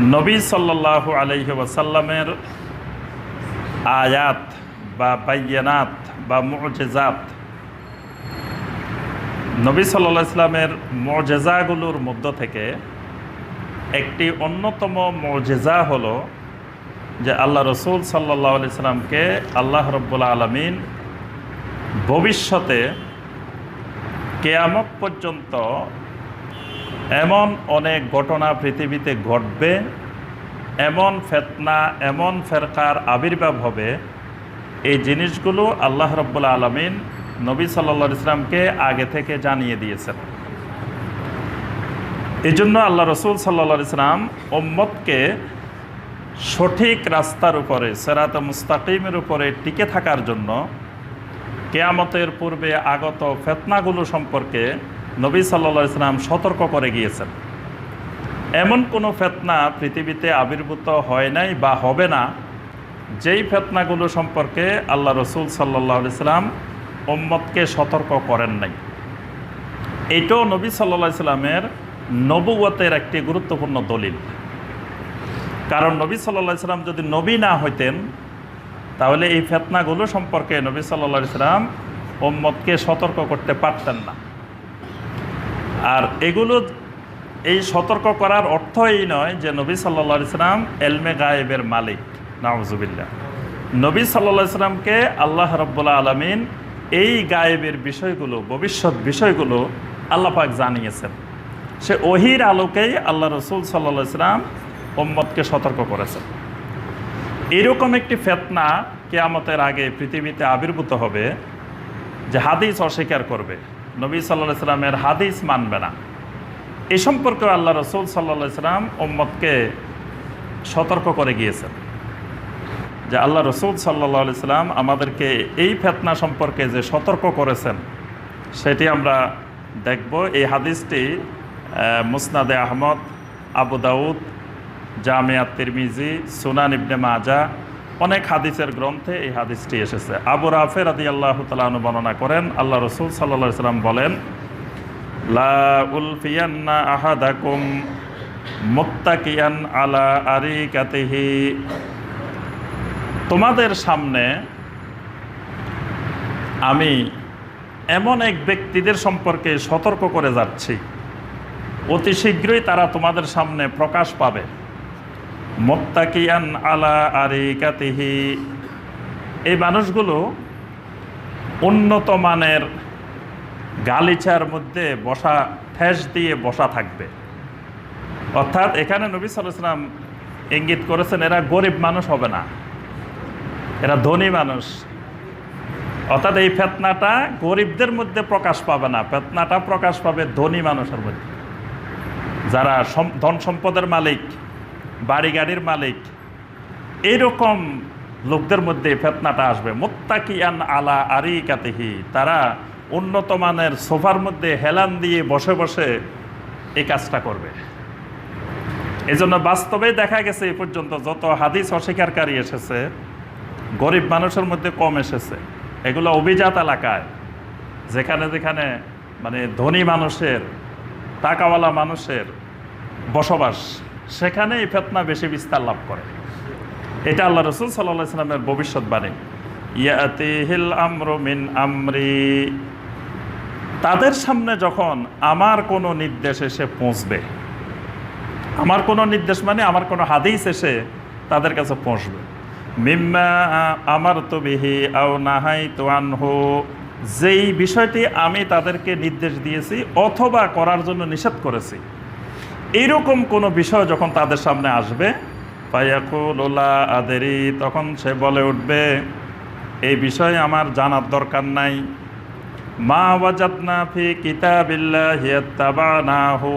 নবী সাল্লাল্লাহু আলাইহি ওয়াসাল্লামের আয়াত বা বাইয়ানাত বা মুজেজাত, নবী সাল্লাহ ইসলামের মজেজাগুলোর মধ্য থেকে একটি অন্যতম মজেজা হলো যে আল্লাহ রসুল সাল্লাহ সাল্লামকে আল্লাহ রব্বুল্লা আলমিন ভবিষ্যতে কেয়ামত পর্যন্ত এমন অনেক ঘটনা পৃথিবীতে ঘটবে, এমন ফেতনা, এমন ফেরকার আবির্ভাব হবে। এই জিনিসগুলো আল্লাহ রব্বুল্লা আলমিন নবী সাল্লা ইসলামকে আগে থেকে জানিয়ে দিয়েছেন। এই জন্য আল্লাহ রসুল সাল্লা ইসলাম ওম্মতকে সঠিক রাস্তার উপরে, সেরাত মুস্তাকিমের উপরে টিকে থাকার জন্য কেয়ামতের পূর্বে আগত ফেতনাগুলো সম্পর্কে নবী সাল্লা ইসলাম সতর্ক করে গিয়েছেন। এমন কোনো ফেতনা পৃথিবীতে আবির্ভূত হয় নাই বা হবে না, যেই ফেতনাগুলো সম্পর্কে আল্লাহ রসুল সাল্লাহ ইসলাম ওম্মতকে সতর্ক করেন নাই। এটাও নবী সাল্লা ইসলামের নবুয়তের একটি গুরুত্বপূর্ণ দলিল। কারণ নবী সাল্লা ইসলাম যদি নবী না হইতেন, তাহলে এই ফেতনাগুলো সম্পর্কে নবী সাল্লা ইসলাম ওম্মতকে সতর্ক করতে পারতেন না। আর এগুলো এই সতর্ক করার অর্থ এই নয় যে নবী সাল্লা ইসলাম এলমে গায়েবের মালিক। নাওজুবিল্লা নবী সাল্লা ইসলামকে আল্লাহ রব্বুল্লা আলমিন এই গায়েবের বিষয়গুলো, ভবিষ্যৎ বিষয়গুলো আল্লাপাক জানিয়েছেন। সে ওহির আলোকেই আল্লাহ রসুল সাল্লা ইসলাম ওম্মদকে সতর্ক করেছেন। এরকম একটি ফেতনা কেয়ামতের আগে পৃথিবীতে আবির্ভূত হবে যে হাদিস অস্বীকার করবে। নবী সাল্লাহ ইসলামের হাদিস মানবে না। এ সম্পর্কে আল্লাহ রসুল সাল্লা ইসলাম ওম্মদকে সতর্ক করে গিয়েছেন যে আল্লাহ রসুল সাল্লা ইসলাম আমাদেরকে এই ফেতনা সম্পর্কে যে সতর্ক করেছেন, সেটি আমরা দেখব। এই হাদিসটি মুসনাদে আহমদ, আবু দাউদ, জামিয়া তিরমিজি, সুনান ইবনে মাজা অনেক হাদিসের গ্রন্থে এই হাদিসটি এসেছে। আবু রাফের আদি আল্লাহ তালু বর্ণনা করেন, আল্লাহ রসুল সাল্লা সাল্লাম বলেন আলা আরিকাতিহি। তোমাদের সামনে আমি এমন এক ব্যক্তিদের সম্পর্কে সতর্ক করে যাচ্ছি। অতি শীঘ্রই তারা তোমাদের সামনে প্রকাশ পাবে। মোত্তাকিয়ান আলা আরিকাতিহি। এই মানুষগুলো উন্নত মানের গালিচার মধ্যে বসা, ঠেস দিয়ে বসা থাকবে। অর্থাৎ এখানে নবী সাল্লাম ইঙ্গিত করেছেন, এরা গরিব মানুষ হবে না। এরা ধনী মানুষ। অর্থাৎ এই ফেতনাটা গরিবদের মধ্যে প্রকাশ পাবে না। ফেতনাটা প্রকাশ পাবে ধনী মানুষের মধ্যে। যারা ধন সম্পদের মালিক বাড়ি গাড়ির মালিক। এইরকম লোকদের মধ্যে ফেতনাটা আসবে। মোত্তাকিয়ান আলা আরি কাতিহি তারা উন্নত মানের সোফার মধ্যে হেলান দিয়ে বসে বসে এই কাজটা করবে। এই জন্য বাস্তবে দেখা গেছে এই পর্যন্ত যত হাদিস অস্বীকারী এসেছে, গরিব মানুষের মধ্যে কম এসেছে। এগুলো অভিজাত এলাকায়। যেখানে যেখানে মানে ধনী মানুষের, টাকাওয়ালা মানুষের বসবাস সেখানে এই ফেতনা বেশি বিস্তার লাভ করে। এটা আল্লাহ রসুল সাল্লাহ ইসলামের ভবিষ্যৎবাণী ইয়াতিহিল আমরু মিন আমরি। তাদের সামনে যখন আমার কোনো নির্দেশ এসে পৌঁছবে, আমার কোনো নির্দেশ মানে আমার কোনো হাদিস এসে তাদের কাছে পৌঁছবে। মিম্মা আমার তো বিহি আও নাহাই তো আনহো। যেই বিষয়টি আমি তাদেরকে নির্দেশ দিয়েছি অথবা করার জন্য নিষেধ করেছি এইরকম কোনো বিষয় যখন তাদের সামনে আসবে পাইয়াকুল ওলা আদেরি, তখন সে বলে উঠবে, এই বিষয়ে আমার জানার দরকার নাই। মা ওয়াজাদনা ফি কিতাবিল্লাহ হিয়াত্তাবা না হো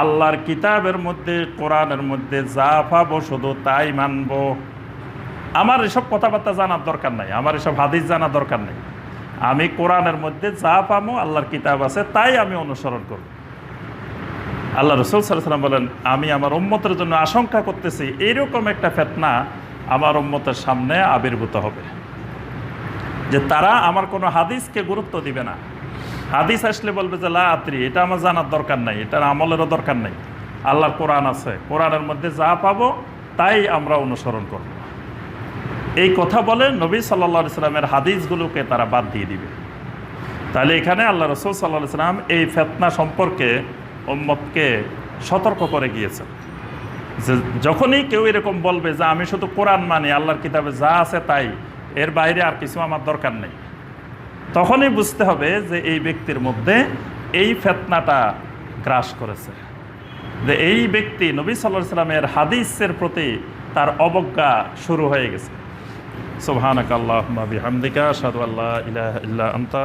আল্লাহর কিতাবের মধ্যে, কোরআনের মধ্যে যা পাবো শুধু তাই মানব। আমার এসব কথাবার্তা জানার দরকার নাই, আমার এসব হাদিস জানার দরকার নেই। আমি কোরআনের মধ্যে যা পাবো, আল্লাহর কিতাব আছে, তাই আমি অনুসরণ করব। আল্লাহ রসুল সাল্লাম বলেন, আমি আমার উম্মতের জন্য আশঙ্কা করতেছি এইরকম একটা ফেতনা আমার উম্মতের সামনে আবির্ভূত হবে। যে তারা আমার কোনো হাদিসকে গুরুত্ব দিবে না। হাদিস আসলে বলবে যে, লা আত্রি এটা আমার জানার দরকার নাই, এটার আমলেরও দরকার নাই। আল্লাহর কোরআন আছে, কোরআনের মধ্যে যা পাবো, তাই আমরা অনুসরণ করব। এই কথা বলে নবী সাল্লা সাল্লামের হাদিসগুলোকে তারা বাদ দিয়ে দিবে। তাহলে এখানে আল্লাহ রসুল সাল্লাহ সাল্লাম এই ফেতনা সম্পর্কে উম্মতকে সতর্ক করে গিয়েছেন যে যখনই কেউ এরকম বলবে যে আমি শুধু কোরআন মানি, আল্লাহর কিতাবে যা আছে তাই, এর বাইরে আর কিছু আমার দরকার নেই। তখনই বুঝতে হবে যে এই ব্যক্তির মধ্যে এই ফেতনাটা গ্রাস করেছে। যে এই ব্যক্তি নবী সাল্লাহ সাল্লামের হাদিসের প্রতি তার অবজ্ঞা শুরু হয়ে গেছে। সুবহানাকাল্লাহুম্মা বিহামদিকা, আশহাদু আল্লা ইলাহা ইল্লা আনতা